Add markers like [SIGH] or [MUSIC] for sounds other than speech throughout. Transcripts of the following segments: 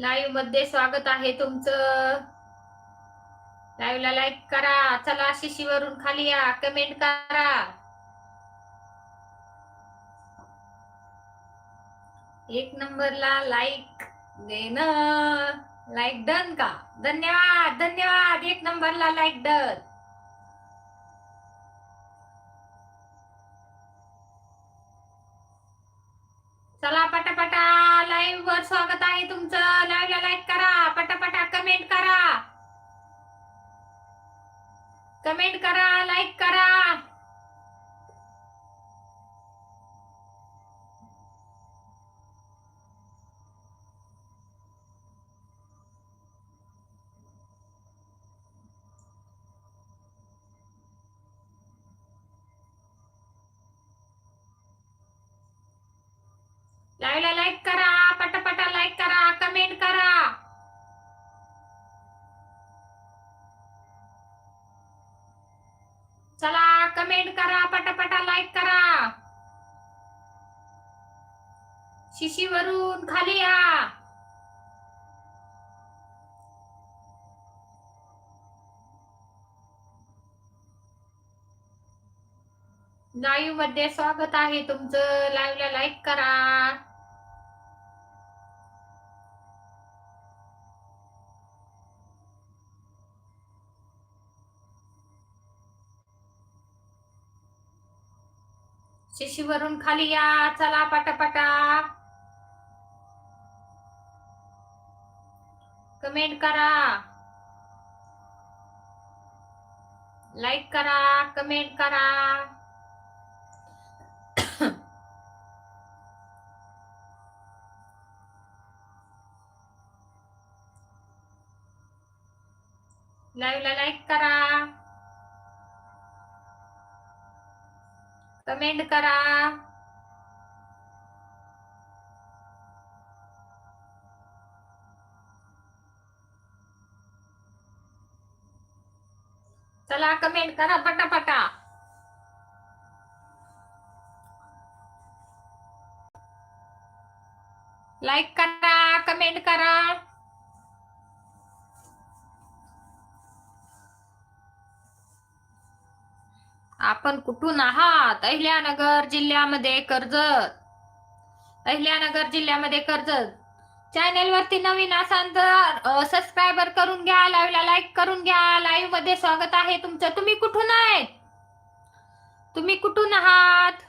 लाईव्हमध्ये स्वागत आहे तुमचं. लाईव्हला लाईक करा. चला शिशीवरून खाली या. कमेंट करा. एक नंबरला लाईक देणं. लाईक डन का? धन्यवाद धन्यवाद. एक नंबरला लाईक डन चला पटापटा लाईव्ह वर स्वागत आहे तुमचं. लाईव्हला लाईक करा. पटापटा कमेंट करा. कमेंट करा लाईक करा. लाईव्ह लाईक करा पटापटा लाईक करा कमेंट करा. चला कमेंट करा पटापटा लाईक करा. शिशीवरून खाली या. लाईव्हमध्ये स्वागत आहे तुमचं. लाईव्ह ला लाईक करा. शिशीवरून खाली या. चला पटापटा. कमेंट करा. लाईक करा कमेंट करा. लाईव्हला लाईक करा. कमेंट करा. चला कमेंट करा पटापटा. लाईक करा कमेंट करा. आपण कुठून आहात? अहिल्यानगर जिल्ह्यामध्ये कर्जत अहिल्यानगर जिल्ह्यामध्ये कर्जत चॅनेल वरती नवीन असाल तर सबस्क्रायबर करून घ्या लाईव्हला लाईक करून घ्या. लाईव्हमध्ये स्वागत आहे तुमचं. तुम्ही कुठून आहेत? तुम्ही कुठून आहात?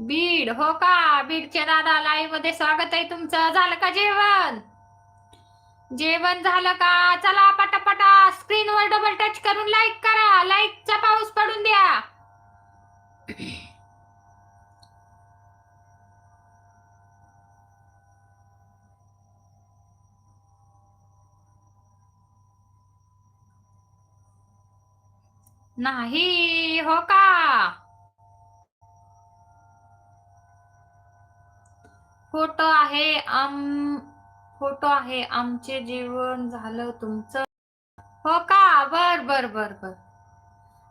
बीड हो का? बीडचे दादा लाईव्हमध्ये स्वागत आहे तुमचं. झालं का जेवण? जेवण झालं का? चला पटापटा स्क्रीनवर डबल टच करून लाईक करा. लाईकचा पाऊस पडून द्या. नाही हो का? फोटो आहे आम फोटो आहे आमचे जेवण झालं तुमचं. हो का? बर बर बर बर.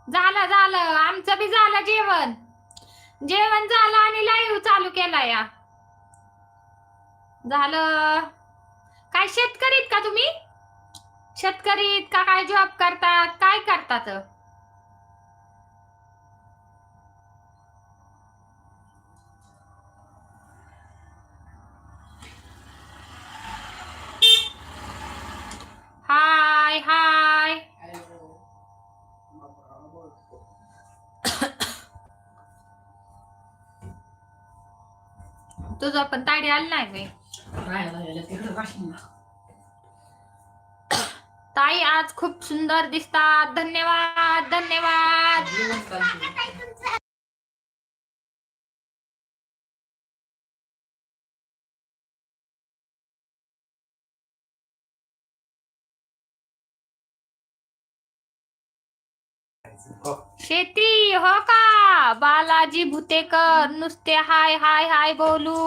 झालं झालं. आमचं बी झालं जेवण. जेवण झालं आणि लाईव्ह चालू केला या. झालं. काय शेतकरीत का तुम्ही? शेतकरीत का? काय जॉब करतात? काय करतात? तुझं पण ताडी आली नाही काही ताई आज खूप सुंदर दिसतात. धन्यवाद धन्यवाद. शेती हो का? बालाजी भुतेकर नुसते हाय हाय हाय बोलू.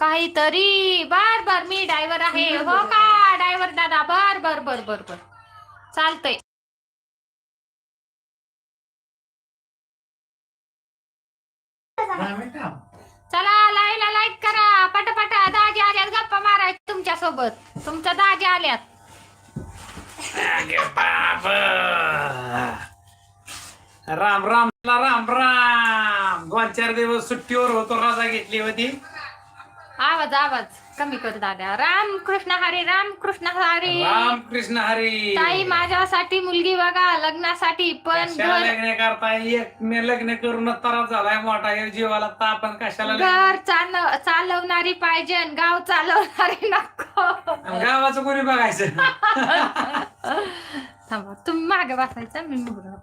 काहीतरी बर बर मी ड्रायव्हर आहे. हो का? ड्रायव्हर दादा बर बर बर बर बर. चालतंय. चला लाईला लाईक करा. पटापटा दाजी आल्यात गप्पा माराय तुमच्यासोबत तुमच्या दाजी आल्यात. राम राम. राम राम. दोन चार दिवस सुट्टीवर होतो रजा घेतली होती. आवाज आवाज. कमी कर दादा राम कृष्ण हरी राम कृष्ण हरी. राम कृष्ण हरी. ताई माझ्यासाठी मुलगी बघा लग्नासाठी पण कशाला घर लग्न करता एक लग्न करून त्रास झालाय मोठा. जीवाला तापन कशाला लग्न? घर चाल चालवणारी पाहिजे आणि गाव चालवणारी नको. गावाचं कोणी बघायचं? [LAUGHS] थांबा तुम्ही मागे बसायचं मी मुगल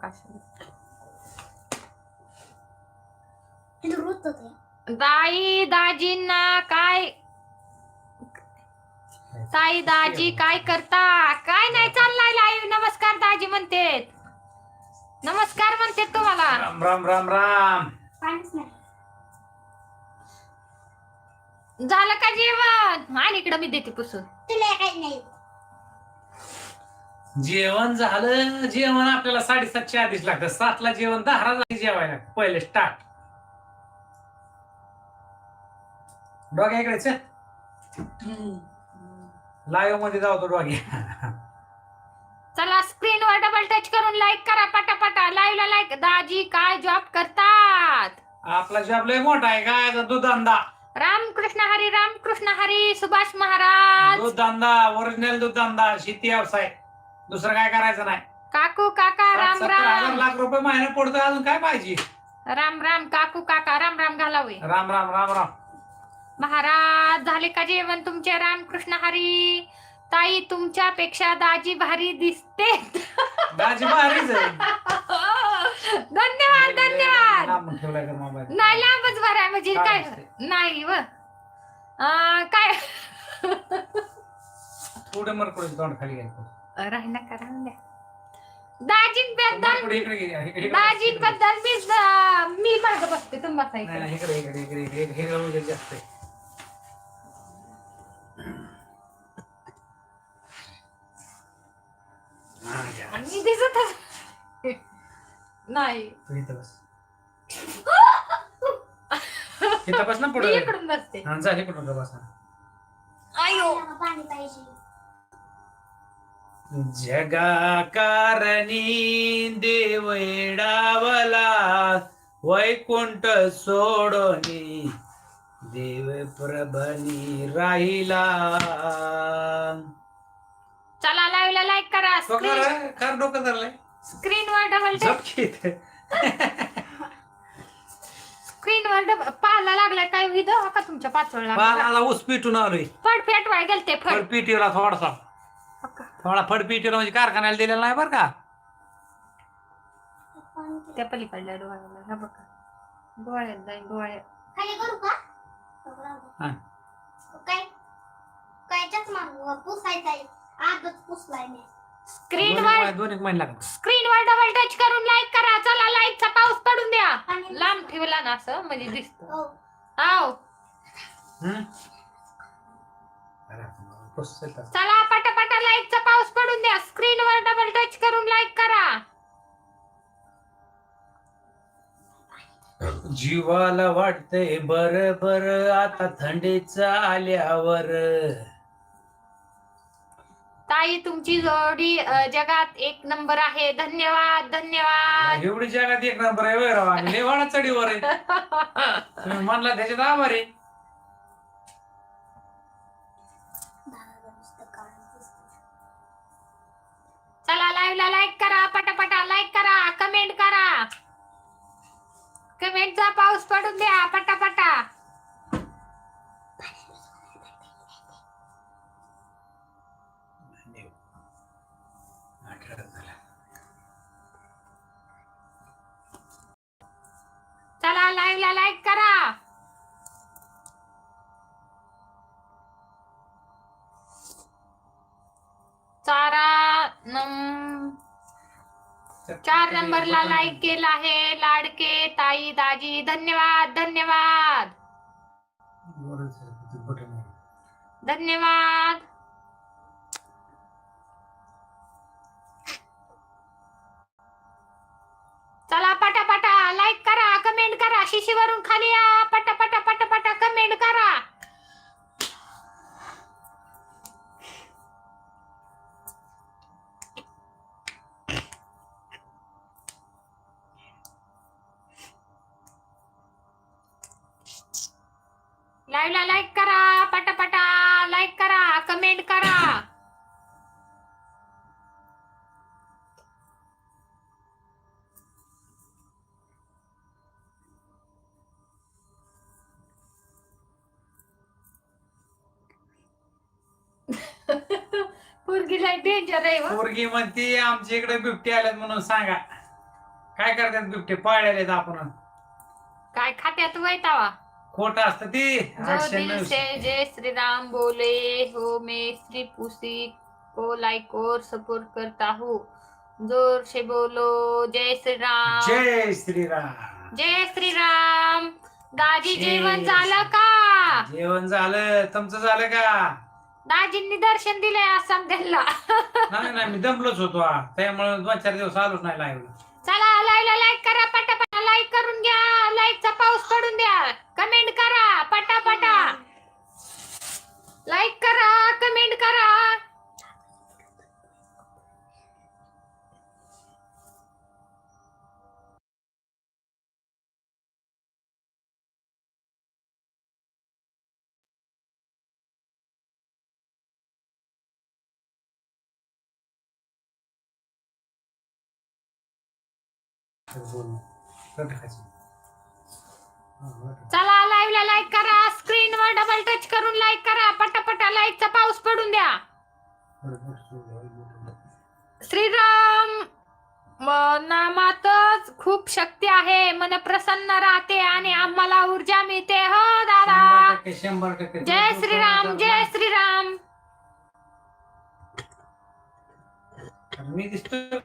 दाई दाजींना काय? ताई दाजी काय करता? काय नाही चाललाय लाईव्ह नमस्कार दाजी म्हणते नमस्कार म्हणते तुम्हाला. राम राम राम राम. झालं का जेवण? आणि इकडं मी देते पुसून. जेवण झालं. जेवण आपल्याला साडेसातच्या आधीच लागतं. सातला जेवण दहा जेवायला. पहिले स्टार्ट डोग्या इकडे लाईव्हमध्ये जाऊ तो डोग्या चला स्क्रीनवर डबल टच करून लाईक करा पटापटा. लाईव्हला लाईक दाजी काय जॉब करतात? आपला जॉब लय मोठा आहे काय दुधंदा. रामकृष्ण हरी रामकृष्ण हरी सुभाष महाराज. दुधंदा ओरिजिनल दुधंदा शेती व्यवसाय. दुसरं काय करायचं नाही. काकू काका राम सत्तर हजार राम. लाख रुपये महिना पडतो अजून काय पाहिजे? राम राम काकू काका राम राम घालावे. राम राम राम राम. महाराज झाले का जेवण तुमचे रामकृष्ण हरी? ताई तुमच्यापेक्षा दाजी भारी दिसते. दाजी भारीच आहे. [LAUGHS] धन्यवाद धन्यवाद. लांबून ठेवलाय का मोबाईल? नाही लांबच भराय म्हणजे काय? नाही व. अं, काय? पुढे मरकडे तोंड खाली घ्यायचं. राहिना का राहून द्या. दाजींबद्दल पुढे इकडे घे, इकडे- इकडे- दाजींबद्दल मी मी मार्ग बसते तुम्ही नाही बसायचं नाही, इकडे. इकडे इकडे इकडे जास्त. आहे. घ्या. मी दिसतच नाही. तू इथं बस. [LAUGHS] इथं बस ना मी पुढे इकडून बसते. हा बस. आयो. जगा कारणी देव डावला वैकुंठ सोडोनी देव प्रभनी राहिला. चला लाईव्हला लाईक करा तो स्क्रीन खरं खरं डोकं धरलंय. स्क्रीनवर डबल स्क्रीनवर डबल पाहायला लागलाय काय विध? हो का तुमच्या पाचवळला बाळाला ऊस पिटून आलोय. फड पेटवाय गेलते फड. फडपिटीला थोडासा? थोडा फडपिटीला म्हणजे कारखान्याला दिलेला नाही बरं का? त्या पलीकडल्या डोळ्याला हा बघा. डोळ्यात जाईल डोळ्यात. खाली करू का? हा. काय? पुसायचा आहे. आजच पुसलाय मी. स्क्रीनवर दोन एक महिने स्क्रीनवर डबल टच करून लाईक करा. चला लाईकचा पाऊस पडून द्या. लांब ठेवला ना असं म्हणजे दिसत. हो. आव हम्म? अरे, पुस येतात. चला पटापटा लाईकचा पाऊस पडून द्या. स्क्रीनवर डबल टच करून लाईक करा. जीवाला वाटतंय बर बर. आता थंडीचा आल्यावर. ताई तुमची जोडी अ, जगात एक नंबर आहे. धन्यवाद धन्यवाद. एवढी जगात एक नंबर आहे होय राव आणि लय चढीवर आहे. तुम्ही म्हणला त्याच्यात आभार आहे. चला लाईव्हला लाईक करा पटापटा लाईक करा कमेंट करा. कमेंटचा पाऊस पडून द्या पटापटा. चार नंबरला लाईक केला आहे लाडके ताई दाजी धन्यवाद धन्यवाद. धन्यवाद. चला पटापटा लाईक करा कमेंट करा शिशीवरून खाली या. पटापटा पटापटा कमेंट करा. लाईव्हला लाईक करा पटापटा लाईक करा कमेंट करा. [LAUGHS] पोरगीला डेंजर आहे हो. पोरगी म्हणती आमच्या इकडे बिबटे आल्यात म्हणून सांगा. काय करतात बिबटे? पाळलेत आपण काय खात्यात वैतावा? खोट असत ती. जो दिल नऊशे. से जय श्री राम बोले. हो मैं श्री पुसी को लाइक और सपोर्ट करता हूँ. जोर से बोलो जय श्री राम जय श्रीराम. जय श्री राम दाजी जेवण झालं का? जेवण झालं. तुमचं झालं का? दाजींनी दर्शन दिलंय आसाम त्यांना नाही नाही मी दमलोच होतो. त्यामुळे दोन चार दिवस आलोच नाही लाईव्ह चला लाईव्हला लाईक करा पटापटा. लाईक करून घ्या लाईकचा पाऊस पडून द्या. कमेंट करा पटापटा. लाईक करा कमेंट करा. चला लाईव्हला लाईक करा. स्क्रीनवर डबल टच करून लाईक करा. पटापटा लाईकचा पाऊस पडून द्या. श्रीराम नामातच खूप शक्ती आहे. मन प्रसन्न राहते आणि आम्हाला ऊर्जा मिळते. हो दादा. जय श्रीराम जय श्रीराम. मी दिसतोय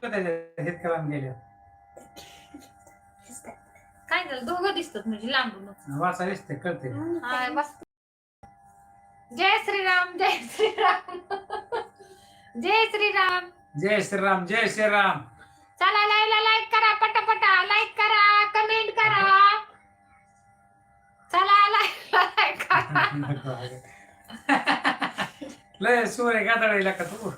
काय झालं? दोघं दिसतात म्हणजे लांबून वाचा दिसते कळते हाय, बस. जय श्रीराम जय श्रीराम. जय श्रीराम. जय श्रीराम जय श्रीराम. चला लाईव्हला लाईक करा पटापटा. लाईक करा कमेंट करा. चला लाईव्हला लाईक करा. [LAUGHS] लय सूर्य गादळायला का तू.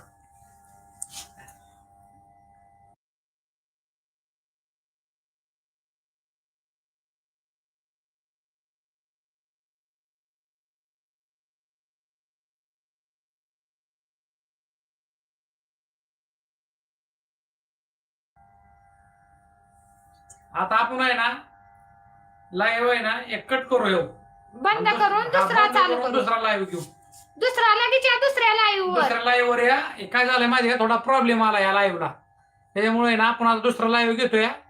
आता आपण आहे ना लाईव्ह आहे ना एक कट करू येऊ बंद करून दुसरा चालू करू. दुसरा लाईव्ह घेऊ. दुसरा लगेच या दुसऱ्या लाईव्ह वर. दुसऱ्या लाईव्ह वर या. हे काय झालंय माझ्या थोडा प्रॉब्लेम आला या लाईव्हला त्याच्यामुळे ना आपण आता दुसरा लाईव्ह घेतोय.